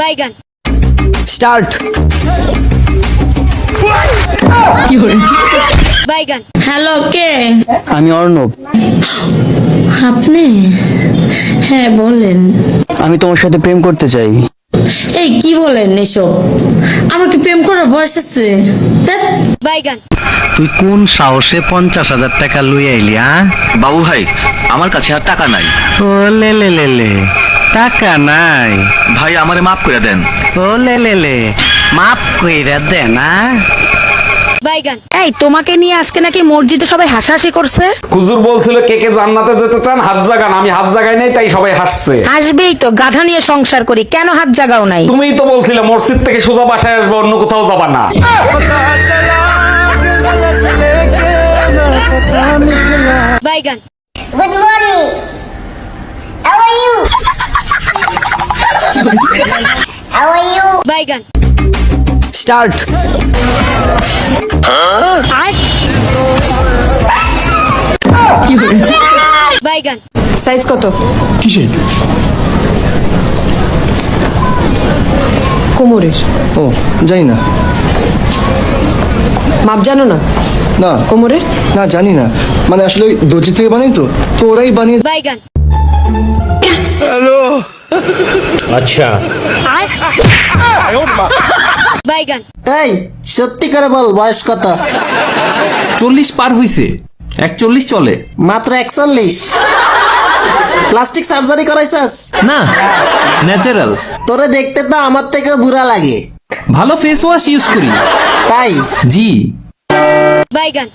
বাইগান। Start বাইগান। Hello কে? আমি অর্ণব। আপনি? হ্যাঁ বলেন। আমি তোমার সাথে প্রেম করতে চাই। এই কি বলেন এসব? আমার কি প্রেম করার বয়স আছে। বাইগান। তুই কোন সাহসে পঞ্চাশ হাজার টাকা লুই আইলি হ্যাঁ বাবু ভাই আমার কাছে আর টাকা নাই। ও লে লে লে লে। টাকা নাই। ভাই আমারে মাফ করে দেন। ও লে লে লে। মাপ কইরা দে না। বাইগান। এই তোমাকে নিয়ে আজকে নাকি মসজিদে সবাই হাসাহাসি করছে? হুজুর বলছিল কে কে জান্নাতে যেতে চান হাত জাগান। আমি হাত জাগাই নাই তাই সবাই হাসছে। আসবেই তো গাধা নিয়ে সংসার করি কেন হাত জাগাও নাই? তুমিই তো বলছিলে মসজিদ থেকে সোজা বাসায় আসবে অন্য কোথাও যাবা না। বাইগান। Good morning. How are you? How are you? বাইগান স্টার্ট বাইগান সাইজ কত? কিসের? কোমরের। ও জানি না। মাপ জানো না? না। কোমরের? না জানি না। মানে আসলে দর্জি থেকে বানাই তো? তো ওরাই বানিয়ে বাইগান বাইগান। এই সত্যি করে বল বয়স কত? চল্লিশ পার হইছে। একচল্লিশ চলে। মাত্র একচল্লিশ। প্লাস্টিক সার্জারি করাইছাস? না ন্যাচারাল। তোরে দেখতে তো আমার থেকে বুড়া লাগে। ভালো ফেস ওয়াশ ইউজ করি। তাই? জি। বাইগান।